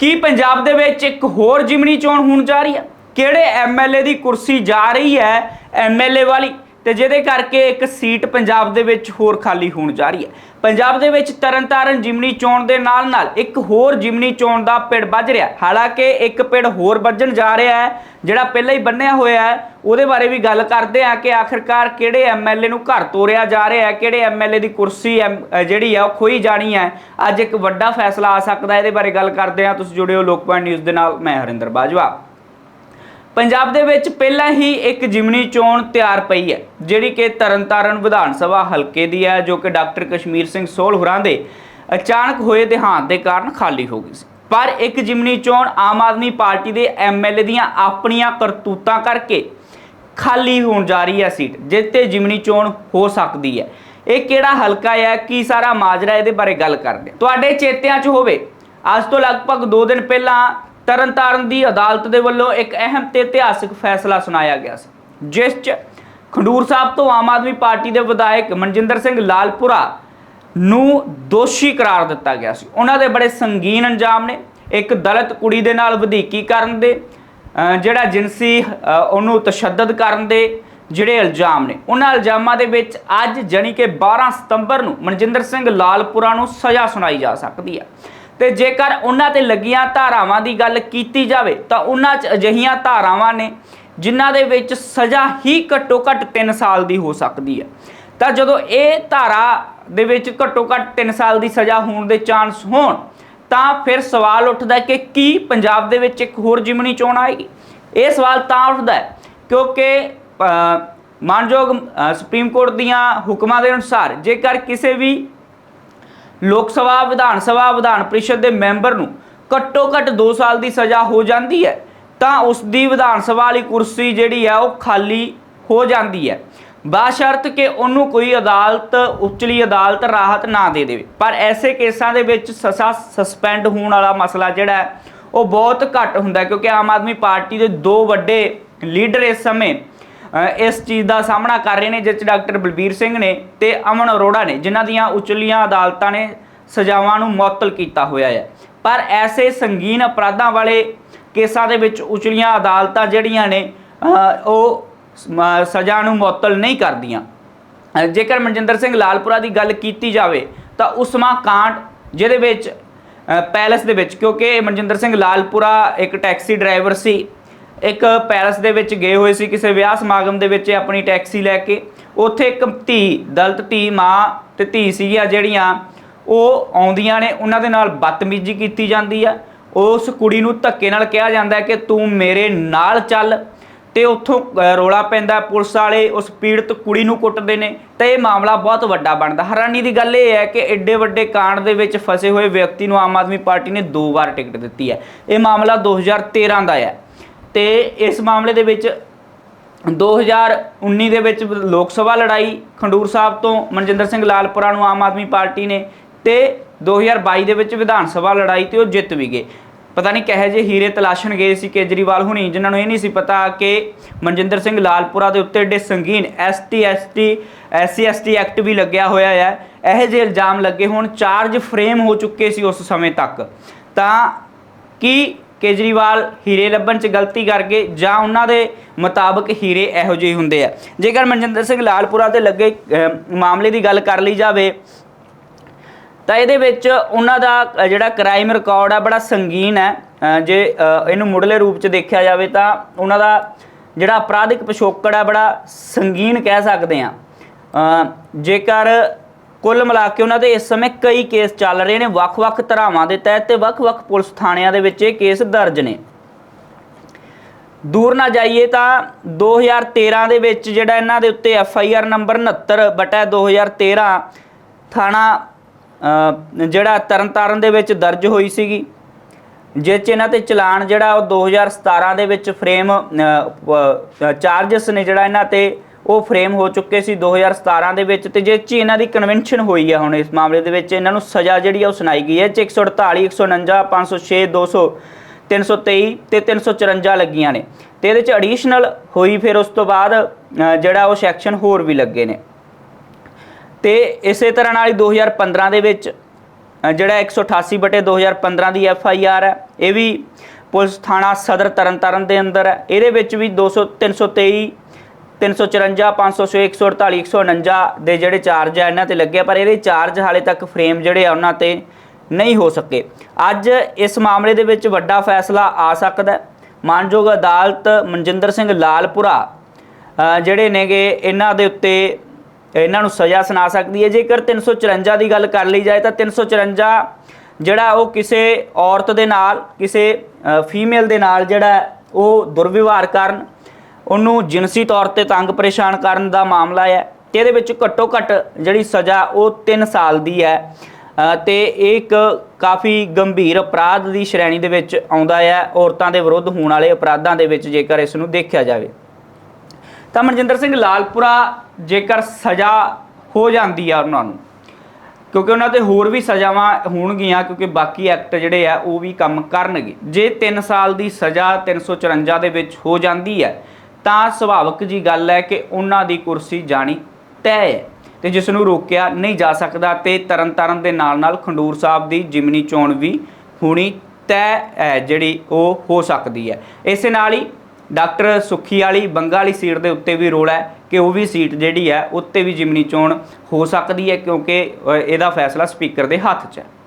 ਕੀ ਪੰਜਾਬ ਦੇ ਵਿੱਚ ਇੱਕ ਹੋਰ ਜਿਮਨੀ ਚੋਣ ਹੋਣ ਜਾ ਰਹੀ ਹੈ? ਕਿਹੜੇ ਐਮਐਲਏ ਦੀ ਕੁਰਸੀ ਜਾ ਰਹੀ ਹੈ ਐਮਐਲਏ ਵਾਲੀ? ਤੇ ਜਿਹਦੇ ਕਰਕੇ ਇੱਕ ਸੀਟ ਪੰਜਾਬ ਦੇ ਵਿੱਚ ਹੋਰ ਖਾਲੀ ਹੋਣ ਜਾ ਰਹੀ ਹੈ। ਪੰਜਾਬ ਦੇ ਵਿੱਚ ਤਰਨਤਾਰਨ ਜਿਮਨੀ ਚੋਣ ਦੇ ਨਾਲ ਨਾਲ ਇੱਕ ਹੋਰ ਜਿਮਨੀ ਚੋਣ ਦਾ ਪਿੜ ਵੱਜ ਰਿਹਾ ਹਾਲਾਂਕਿ ਇੱਕ ਪਿੜ ਹੋਰ ਵੱਜਣ ਜਾ ਰਿਹਾ ਹੈ, ਜਿਹੜਾ ਪਹਿਲਾਂ ਹੀ ਬੰਨਿਆ ਹੋਇਆ ਹੈ, ਉਹਦੇ ਬਾਰੇ ਵੀ ਗੱਲ ਕਰਦੇ ਆ ਕਿ ਆਖਿਰਕਾਰ ਕਿਹੜੇ ਐਮਐਲਏ ਨੂੰ ਘਰ ਤੋਰਿਆ ਜਾ ਰਿਹਾ ਹੈ, ਕਿਹੜੇ ਐਮਐਲਏ ਦੀ ਕੁਰਸੀ ਐਮ- ਜਿਹੜੀ ਆ ਉਹ ਖੋਈ ਜਾਣੀ ਹੈ। ਅੱਜ ਇੱਕ ਵੱਡਾ ਫੈਸਲਾ ਆ ਸਕਦਾ ਇਹਦੇ ਬਾਰੇ ਗੱਲ ਕਰਦੇ ਆ ਤੁਸੀਂ ਜੁੜਿਓ ਲੋਕਪਾਲ ਨਿਊਜ਼ ਦੇ ਨਾਲ, ਮੈਂ ਹਰਿੰਦਰ ਬਾਜਵਾ। ਪੰਜਾਬ ਦੇ ਵਿੱਚ ਪਹਿਲਾਂ ਹੀ ਇੱਕ ਜਿਮਨੀ ਚੋਣ ਤਿਆਰ ਪਈ ਹੈ, ਜਿਹੜੀ ਕਿ ਤਰਨਤਾਰਨ ਵਿਧਾਨ ਸਭਾ ਹਲਕੇ ਦੀ ਹੈ, ਜੋ ਕਿ ਡਾਕਟਰ ਕਸ਼ਮੀਰ ਸਿੰਘ ਸੋਲ ਹੁਰਾਂ ਦੇ ਅਚਾਨਕ ਹੋਏ ਦੇਹਾਂਤ ਦੇ ਕਾਰਨ ਖਾਲੀ ਹੋ ਗਈ ਸੀ। ਪਰ ਇੱਕ ਜਿਮਨੀ ਚੋਣ ਆਮ ਆਦਮੀ ਪਾਰਟੀ ਦੇ ਐਮਐਲਏ ਦੀਆਂ ਆਪਣੀਆਂ ਕਰਤੂਤਾਂ ਕਰਕੇ ਖਾਲੀ ਹੋਣ ਜਾ ਰਹੀ ਹੈ ਸੀਟ ਜਿੱਤੇ ਜਿਮਨੀ ਚੋਣ ਹੋ ਸਕਦੀ ਹੈ। ਇਹ ਕਿਹੜਾ ਹਲਕਾ ਹੈ, ਕੀ ਸਾਰਾ ਮਾਜਰਾ ਇਹਦੇ ਬਾਰੇ ਗੱਲ ਕਰਦੇ ਤੁਹਾਡੇ ਚੇਤਿਆਂ 'ਚ ਹੋਵੇ। ਅੱਜ ਤੋਂ ਲਗਭਗ 2 ਦਿਨ ਪਹਿਲਾਂ ਤਰਨਤਾਰਨ ਦੀ ਅਦਾਲਤ ਦੇ ਵੱਲੋਂ ਇੱਕ ਅਹਿਮ ਤੇ ਇਤਿਹਾਸਕ ਫੈਸਲਾ ਸੁਣਾਇਆ ਗਿਆ ਸੀ, ਜਿਸ 'ਚ ਖੰਡੂਰ ਸਾਹਿਬ ਤੋਂ ਆਮ ਆਦਮੀ ਪਾਰਟੀ ਦੇ ਵਿਧਾਇਕ ਮਨਜਿੰਦਰ ਸਿੰਘ ਲਾਲਪੁਰਾ ਨੂੰ ਦੋਸ਼ੀ ਕਰਾਰ ਦਿੱਤਾ ਗਿਆ ਸੀ। ਉਹਨਾਂ ਦੇ ਬੜੇ ਸੰਗੀਨ ਅੰਜਾਮ ਨੇ। ਇੱਕ ਦਲਿਤ ਕੁੜੀ ਦੇ ਨਾਲ ਵਧੀਕੀ ਕਰਨ ਦੇ ਅਹ ਜਿਹੜਾ ਜਿਨਸੀ ਉਹਨੂੰ ਤਸ਼ੱਦਦ ਕਰਨ ਦੇ ਜਿਹੜੇ ਇਲਜ਼ਾਮ ਨੇ। ਉਹਨਾਂ ਇਲਜ਼ਾਮਾਂ ਦੇ ਵਿੱਚ ਅੱਜ ਜਾਣੀ ਕਿ 12 ਸਤੰਬਰ ਨੂੰ ਮਨਜਿੰਦਰ ਸਿੰਘ ਲਾਲਪੁਰਾ ਨੂੰ ਸਜ਼ਾ ਸੁਣਾਈ ਜਾ ਸਕਦੀ ਹੈ ਤੇ ਜੇਕਰ ਉਹਨਾਂ ਤੇ ਲੱਗੀਆਂ ਧਾਰਾਵਾਂ ਦੀ ਗੱਲ ਕੀਤੀ ਜਾਵੇ, ਤਾਂ ਉਹਨਾਂ 'ਚ ਅਜਿਹੀਆਂ ਧਾਰਾਵਾਂ ਨੇ ਜਿਨ੍ਹਾਂ ਦੇ ਵਿੱਚ ਸਜ਼ਾ ਹੀ ਘੱਟੋ ਘੱਟ 3 ਸਾਲ ਦੀ ਹੋ ਸਕਦੀ ਹੈ। ਤਾਂ ਜਦੋਂ ਇਹ ਧਾਰਾ ਦੇ ਵਿੱਚ ਘੱਟੋ ਘੱਟ 3 ਸਾਲ ਦੀ ਸਜ਼ਾ ਹੋਣ ਦੇ ਚਾਂਸ ਹੋਣ, ਤਾਂ ਫਿਰ ਸਵਾਲ ਉੱਠਦਾ ਕਿ ਕੀ ਪੰਜਾਬ ਦੇ ਵਿੱਚ ਇੱਕ ਹੋਰ ਜ਼ਿਮਨੀ ਚੋਣ ਆਏਗੀ? ਇਹ ਸਵਾਲ ਤਾਂ ਉੱਠਦਾ ਹੈ ਕਿਉਂਕਿ ਮਾਨਯੋਗ ਸੁਪਰੀਮ ਕੋਰਟ ਦੀਆਂ ਹੁਕਮਾਂ ਦੇ ਅਨੁਸਾਰ ਜੇਕਰ ਕਿਸੇ ਵੀ ਲੋਕ ਸਭਾ, ਵਿਧਾਨ ਸਭਾ, ਵਿਧਾਨ ਪਰਿਸ਼ਦ ਦੇ ਮੈਂਬਰ ਨੂੰ ਘੱਟੋ ਘੱਟ 2 ਸਾਲ ਦੀ ਸਜ਼ਾ ਹੋ ਜਾਂਦੀ ਹੈ, ਤਾਂ ਉਸ ਦੀ ਵਿਧਾਨ ਸਭਾ ਵਾਲੀ ਕੁਰਸੀ ਜਿਹੜੀ ਹੈ ਉਹ ਖਾਲੀ ਹੋ ਜਾਂਦੀ ਹੈ। ਬਾਸ਼ਰਤ ਕਿ ਉਹਨੂੰ ਕੋਈ ਅਦਾਲਤ, ਉੱਚਲੀ ਅਦਾਲਤ ਰਾਹਤ ਨਾ ਦੇ ਦੇਵੇ। ਪਰ ਐਸੇ ਕੇਸਾਂ ਦੇ ਵਿੱਚ ਸਜ਼ਾ ਸਸਪੈਂਡ ਹੋਣ ਵਾਲਾ ਮਸਲਾ ਜਿਹੜਾ ਹੈ, ਉਹ ਬਹੁਤ ਘੱਟ ਹੁੰਦਾ ਕਿਉਂਕਿ ਆਮ ਆਦਮੀ ਪਾਰਟੀ ਦੇ ਦੋ ਵੱਡੇ ਲੀਡਰ ਇਸ ਸਮੇਂ ਇਸ ਚੀਜ਼ ਦਾ ਸਾਹਮਣਾ ਕਰ ਰਹੇ ਨੇ ਜਿਸ 'ਚ ਡਾਕਟਰ ਬਲਬੀਰ ਸਿੰਘ ਨੇ ਤੇ ਅਮਨ ਅਰੋੜਾ ਨੇ ਜਿਨ੍ਹਾਂ ਦੀਆਂ ਉਚਲੀਆਂ ਅਦਾਲਤਾਂ ਨੇ ਸਜ਼ਾਵਾਂ ਨੂੰ ਮੁਅੱਤਲ ਕੀਤਾ ਹੋਇਆ ਹੈ। ਪਰ ਐਸੇ ਸੰਗੀਨ ਅਪਰਾਧਾਂ ਵਾਲੇ ਕੇਸਾਂ ਦੇ ਵਿੱਚ ਉਚਲੀਆਂ ਅਦਾਲਤਾਂ ਜਿਹੜੀਆਂ ਨੇ ਉਹ ਸਜ਼ਾ ਨੂੰ ਮੁਅੱਤਲ ਨਹੀਂ ਕਰਦੀਆਂ। ਜੇਕਰ ਮਨਜਿੰਦਰ ਸਿੰਘ ਲਾਲਪੁਰਾ ਦੀ ਗੱਲ ਕੀਤੀ ਜਾਵੇ ਤਾਂ ਉਸਮਾ ਕਾਂਡ ਜਿਹਦੇ ਵਿੱਚ ਅ, ਪੈਲਸ ਦੇ ਵਿੱਚ ਕਿਉਂਕਿ ਮਨਜਿੰਦਰ ਸਿੰਘ ਲਾਲਪੁਰਾ ਇੱਕ ਟੈਕਸੀ ਡਰਾਈਵਰ ਸੀ ਇੱਕ ਪੈਲਸ ਦੇ ਵਿੱਚ ਗਏ ਹੋਏ ਸੀ ਕਿਸੇ ਵਿਆਹ ਸਮਾਗਮ ਦੇ ਵਿੱਚ ਆਪਣੀ ਟੈਕਸੀ ਲੈ ਕੇ। ਉੱਥੇ ਇੱਕ ਧੀ ਦਲਤ ਧੀ ਮਾਂ ਤੇ ਧੀ ਸੀਗੀਆਂ ਜਿਹੜੀਆਂ ਉਹ ਆਉਂਦੀਆਂ ਨੇ ਉਹਨਾਂ ਦੇ ਨਾਲ ਬਦਤਮੀਜ਼ੀ ਕੀਤੀ ਜਾਂਦੀ ਆ। ਉਸ ਕੁੜੀ ਨੂੰ ਧੱਕੇ ਨਾਲ ਕਿਹਾ ਜਾਂਦਾ ਕਿ ਤੂੰ ਮੇਰੇ ਨਾਲ ਚੱਲ ਤੇ ਉੱਥੋਂ ਅ, ਰੌਲਾ ਪੈਂਦਾ ਪੁਲਿਸ ਵਾਲੇ ਉਸ ਪੀੜਤ ਕੁੜੀ ਨੂੰ ਕੁੱਟਦੇ ਨੇ ਤਾਂ ਇਹ ਮਾਮਲਾ ਬਹੁਤ ਵੱਡਾ ਬਣਦਾ। ਹੈਰਾਨੀ ਦੀ ਗੱਲ ਇਹ ਹੈ ਕਿ ਐਡੇ ਵੱਡੇ ਕਾਂਡ ਦੇ ਵਿੱਚ ਫਸੇ ਹੋਏ ਵਿਅਕਤੀ ਨੂੰ ਆਮ ਆਦਮੀ ਪਾਰਟੀ ਨੇ ਦੋ ਵਾਰ ਟਿਕਟ ਦਿੱਤੀ ਹੈ। ਇਹ ਮਾਮਲਾ 2013 ਦਾ ਹੈ। ਤੇ ਇਸ ਮਾਮਲੇ ਦੇ ਵਿੱਚ 2019 ਦੇ ਵਿੱਚ ਲੋਕ ਸਭਾ ਲੜਾਈ ਖੰਡੂਰ ਸਾਹਿਬ ਤੋਂ ਮਨਜਿੰਦਰ ਸਿੰਘ ਲਾਲਪੁਰਾ ਨੂੰ ਆਮ ਆਦਮੀ ਪਾਰਟੀ ਨੇ ਤੇ 2022 ਦੇ ਵਿੱਚ ਵਿਧਾਨ ਸਭਾ ਲੜਾਈ ਤੇ ਉਹ ਜਿੱਤ ਵੀ ਗਏ। ਪਤਾ ਨਹੀਂ ਕਹੇ ਜੇ ਹੀਰੇ ਤਲਾਸ਼ਣ ਗਏ ਸੀ ਕੇਜਰੀਵਾਲ ਹੁਣੀ, ਜਿਨ੍ਹਾਂ ਨੂੰ ਇਹ ਨਹੀਂ ਸੀ ਪਤਾ ਕਿ ਮਨਜਿੰਦਰ ਸਿੰਘ ਲਾਲਪੁਰਾ ਦੇ ਉੱਤੇ ਡੇ ਸੰਗੀਨ ST ST SC ST act ਵੀ ਲੱਗਿਆ ਹੋਇਆ ਹੈ ਇਹੋ ਜਿਹੇ ਇਲਜ਼ਾਮ ਲੱਗੇ ਹੋਣ, ਚਾਰਜ ਫਰੇਮ ਹੋ ਚੁੱਕੇ ਸੀ ਉਸ ਸਮੇਂ ਤੱਕ। ਤਾਂ ਕੀ ਕੇਜਰੀਵਾਲ ਹੀਰੇ ਲੱਭਣ 'ਚ ਗਲਤੀ ਕਰ ਗਏ ਜਾਂ ਉਹਨਾਂ ਦੇ ਮੁਤਾਬਕ ਹੀਰੇ ਇਹੋ ਜਿਹੇ ਹੁੰਦੇ ਆ। ਜੇਕਰ ਮਨਜਿੰਦਰ ਸਿੰਘ ਲਾਲਪੁਰਾ ਤੇ ਲੱਗੇ ਮਾਮਲੇ ਦੀ ਗੱਲ ਕਰ ਲਈ ਜਾਵੇ, ਤਾਂ ਇਹਦੇ ਵਿੱਚ ਉਹਨਾਂ ਦਾ ਜਿਹੜਾ ਕ੍ਰਾਈਮ ਰਿਕਾਰਡ ਆ, ਬੜਾ ਸੰਗੀਨ ਹੈ। ਜੇ ਇਹਨੂੰ ਮੁੱਢਲੇ ਰੂਪ 'ਚ ਦੇਖਿਆ ਜਾਵੇ ਤਾਂ ਉਹਨਾਂ ਦਾ ਜਿਹੜਾ ਅਪਰਾਧਿਕ ਪਿਛੋਕੜ ਆ, ਬੜਾ ਸੰਗੀਨ ਕਹਿ ਸਕਦੇ ਆ ਜੇਕਰ ਕੁੱਲ ਮਿਲਾ ਕੇ ਉਹਨਾਂ ਦੇ ਇਸ ਸਮੇਂ ਕਈ ਕੇਸ ਚੱਲ ਰਹੇ ਨੇ, ਵੱਖ-ਵੱਖ ਧਾਰਾਵਾਂ ਦੇ ਤਹਿਤ ਤੇ ਵੱਖ-ਵੱਖ ਪੁਲਿਸ ਥਾਣਿਆਂ ਦੇ ਵਿੱਚ ਇਹ ਕੇਸ ਦਰਜ ਨੇ। ਦੂਰ ਨਾ ਜਾਈਏ ਤਾਂ 2013 ਦੇ ਵਿੱਚ ਜਿਹੜਾ ਇਹਨਾਂ ਦੇ ਉੱਤੇ ਐਫ ਆਈ ਆਰ ਨੰਬਰ 69 ਬਟਾ 2013 ਥਾਣਾ ਜਿਹੜਾ ਤਰਨਤਾਰਨ ਦੇ ਵਿੱਚ ਦਰਜ ਹੋਈ ਸੀਗੀ, ਜਿਸ 'ਚ ਇਹਨਾਂ ਤੇ ਚਲਾਨ ਜਿਹੜਾ ਉਹ 2017 ਦੇ ਵਿੱਚ ਫਰੇਮ ਚਾਰजेस ਨੇ ਜਿਹੜਾ ਇਹਨਾਂ ਤੇ ਉਹ ਫਰੇਮ ਹੋ ਚੁੱਕੇ ਸੀ 2017 ਦੇ ਵਿੱਚ ਤੇ ਜਿਸ 'ਚ ਹੀ ਇਹਨਾਂ ਦੀ ਕਨਵੈਨਸ਼ਨ ਹੋਈ ਹੈ ਹੁਣ ਇਸ ਮਾਮਲੇ ਦੇ ਵਿੱਚ ਇਹਨਾਂ ਨੂੰ ਸਜ਼ਾ ਜਿਹੜੀ ਆ ਉਹ ਸੁਣਾਈ ਗਈ ਹੈ। ਇਹ 'ਚ 148 149 506 200 323 ਤੇ 354 ਲੱਗੀਆਂ ਨੇ ਤੇ ਇਹਦੇ 'ਚ ਐਡੀਸ਼ਨਲ ਹੋਈ ਫਿਰ ਉਸ ਤੋਂ ਬਾਅਦ ਜਿਹੜਾ ਉਹ ਸੈਕਸ਼ਨ ਹੋਰ ਵੀ ਲੱਗੇ ਨੇ। ਤੇ ਇਸੇ ਤਰ੍ਹਾਂ ਨਾਲ ਹੀ 2015 ਦੇ ਵਿੱਚ ਅ, ਜਿਹੜਾ 188 ਬਟੇ 2015 ਦੀ ਐਫ ਆਈ ਆਰ ਹੈ ਇਹ ਵੀ ਪੁਲਿਸ ਥਾਣਾ ਸਦਰ ਤਰਨਤਾਰਨ ਦੇ ਅੰਦਰ ਹੈ। ਇਹਦੇ ਵਿੱਚ ਵੀ 200 323 354 506 148 149 ਦੇ ਜਿਹੜੇ ਚਾਰਜ ਆ ਇਹਨਾਂ ਤੇ ਲੱਗੇ ਪਰ ਇਹਦੇ ਚਾਰਜ ਹਾਲੇ ਤੱਕ ਫਰੇਮ ਜਿਹੜੇ ਆ ਉਹਨਾਂ ਤੇ ਨਹੀਂ ਹੋ ਸਕੇ। ਅੱਜ ਇਸ ਮਾਮਲੇ ਦੇ ਵਿੱਚ ਵੱਡਾ ਫੈਸਲਾ ਆ ਸਕਦਾ ਮਾਨਯੋਗ ਅਦਾਲਤ ਮਨਜਿੰਦਰ ਸਿੰਘ ਲਾਲਪੁਰਾ ਜਿਹੜੇ ਨੇਗੇ, ਇਹਨਾਂ ਦੇ ਉੱਤੇ ਇਹਨਾਂ ਨੂੰ ਸਜ਼ਾ ਸੁਣਾ ਸਕਦੀ ਹੈ। ਜੇਕਰ 354 ਦੀ ਗੱਲ ਕਰ ਲਈ ਜਾਏ ਤਾਂ 354 ਜਿਹੜਾ ਉਹ ਕਿਸੇ ਔਰਤ ਦੇ ਨਾਲ, ਕਿਸੇ ਫੀਮੇਲ ਦੇ ਨਾਲ ਜਿਹੜਾ ਉਹ ਦੁਰਵਿਵਹਾਰ ਕਰਨ ਉਹਨੂੰ ਜਿਨਸੀ ਤੌਰ ਤੇ ਤੰਗ ਪਰੇਸ਼ਾਨ ਕਰਨ ਦਾ ਮਾਮਲਾ ਹੈ ਤੇ ਇਹਦੇ ਵਿੱਚ ਘੱਟੋ ਘੱਟ ਜਿਹੜੀ ਸਜ਼ਾ ਉਹ 3 ਸਾਲ ਦੀ ਹੈ। ਅ, ਤੇ ਇਹ ਇੱਕ ਕਾਫੀ ਗੰਭੀਰ ਅਪਰਾਧ ਦੀ ਸ਼੍ਰੇਣੀ ਦੇ ਵਿੱਚ ਆਉਂਦਾ ਹੈ। ਔਰਤਾਂ ਦੇ ਵਿਰੁੱਧ ਹੋਣ ਵਾਲੇ ਅਪਰਾਧਾਂ ਦੇ ਵਿੱਚ ਜੇਕਰ ਇਸ ਨੂੰ ਦੇਖਿਆ ਜਾਵੇ ਤਾਂ ਮਨਜਿੰਦਰ ਸਿੰਘ ਲਾਲਪੁਰਾ ਜੇਕਰ ਸਜ਼ਾ ਹੋ ਜਾਂਦੀ ਆ ਉਹਨਾਂ ਨੂੰ ਕਿਉਂਕਿ ਉਹਨਾਂ ਤੇ ਹੋਰ ਵੀ ਸਜ਼ਾਵਾਂ ਹੋਣਗੀਆਂ ਕਿਉਂਕਿ ਬਾਕੀ ਐਕਟ ਜਿਹੜੇ ਆ ਉਹ ਵੀ ਕੰਮ ਕਰਨਗੇ। ਜੇ 3 ਸਾਲ ਦੀ ਸਜ਼ਾ 354 ਦੇ ਵਿੱਚ ਹੋ ਜਾਂਦੀ ਹੈ ਤਾਂ ਸੁਭਾਵਕ ਜੀ ਗੱਲ ਹੈ ਕਿ ਉਹਨਾਂ ਦੀ ਕੁਰਸੀ ਜਾਣੀ ਤੈਅ ਹੈ ਤੇ ਜਿਸ ਨੂੰ ਰੋਕਿਆ ਨਹੀਂ ਜਾ ਸਕਦਾ ਤੇ ਤਰਨਤਾਰਨ ਦੇ ਨਾਲ ਨਾਲ ਖੰਡੂਰ ਸਾਹਿਬ ਦੀ ਜਿਮਨੀ ਚੋਣ ਵੀ ਹੋਣੀ ਤੈਅ ਹੈ, ਜਿਹੜੀ ਉਹ ਹੋ ਸਕਦੀ ਹੈ। ਇਸੇ ਨਾਲ ਹੀ ਡਾਕਟਰ ਸੁੱਖੀ ਵਾਲੀ ਬੰਗਾ ਵਾਲੀ ਸੀਟ ਦੇ ਉੱਤੇ ਵੀ ਰੋਲ ਹੈ ਕਿ ਉਹ ਵੀ ਸੀਟ ਜਿਹੜੀ ਹੈ, ਉੱਤੇ ਵੀ ਜਿਮਨੀ ਚੋਣ ਹੋ ਸਕਦੀ ਹੈ ਕਿਉਂਕਿ ਇਹਦਾ ਫੈਸਲਾ ਸਪੀਕਰ ਦੇ ਹੱਥ 'ਚ ਹੈ।